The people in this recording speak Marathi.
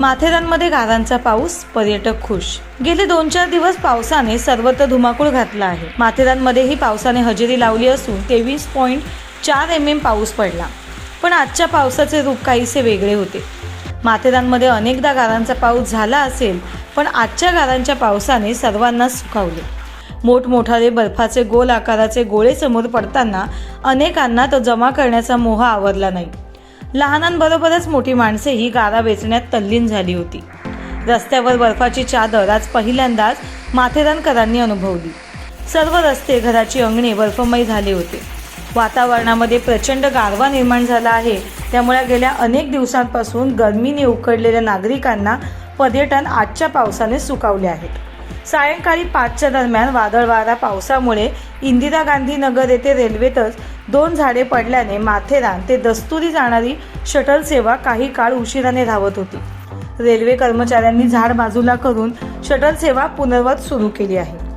माथेरानमध्ये गारांचा पाऊस पर्यटक खुश. गेले दोन चार दिवस पावसाने सर्वत्र धुमाकूळ घातला आहे. माथेरानमध्येही पावसाने हजेरी लावली असून तेवीस पॉईंट चार एम एम पाऊस पडला. पण आजच्या पावसाचे रूप काहीसे वेगळे होते. माथेरानमध्ये अनेकदा गारांचा पाऊस झाला असेल पण आजच्या गारांच्या पावसाने सर्वांना सुखावले. मोठमोठाले बर्फाचे गोल आकाराचे गोळे समोर पडताना अनेकांना तो जमा करण्याचा मोह आवरला नाही. लहानांबरोबरच मोठी माणसेही गारा वेचण्यात तल्लीन झाली होती. रस्त्यावर बर्फाची चादर आज पहिल्यांदाच माथेरानकरांनी अनुभवली. सर्व रस्ते घराची अंगणे बर्फमय झाले होते. वातावरणामध्ये प्रचंड गारवा निर्माण झाला आहे. त्यामुळे गेल्या अनेक दिवसांपासून गरमीने उकडलेल्या नागरिकांना पर्यटन आजच्या पावसाने सुकावले आहेत सायंकाळी पाचच्या दरम्यान वादळ वारा पावसामुळे इंदिरा गांधी नगर येथे रेल्वेतच दोन झाडे पडल्याने माथेरान ते दस्तुरी जाणारी शटल सेवा काही काळ उशिराने धावत होती. रेल्वे कर्मचाऱ्यांनी झाड बाजूला करून शटल सेवा पुनर्वत सुरू केली आहे.